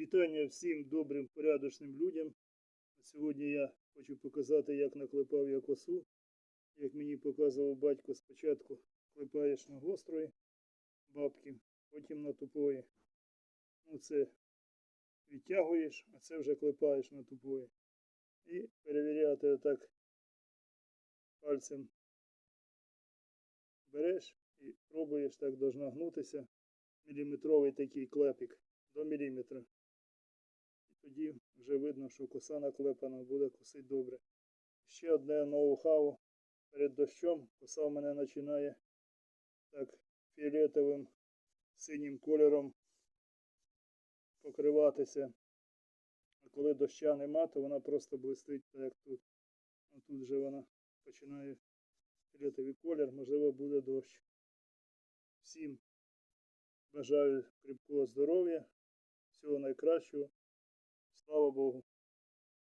Вітання всім добрим, порядочним людям. Сьогодні я хочу показати, як наклепав я косу. Як мені показував батько, спочатку клепаєш на гострої бабки, потім на тупої. Ну, це відтягуєш, а це вже клепаєш на тупої. І перевіряти отак пальцем береш і пробуєш, так должна гнутися. Міліметровий такий клепик до міліметра. Тоді вже видно, що коса наклепана буде косить добре. Ще одне ноу-хау. Перед дощом коса в мене починає так фіолетовим синім кольором покриватися. А коли доща нема, то вона просто блистить, так як тут. А тут вже вона починає фіолетовий колір, можливо, буде дощ. Всім бажаю крепкого здоров'я, всього найкращого.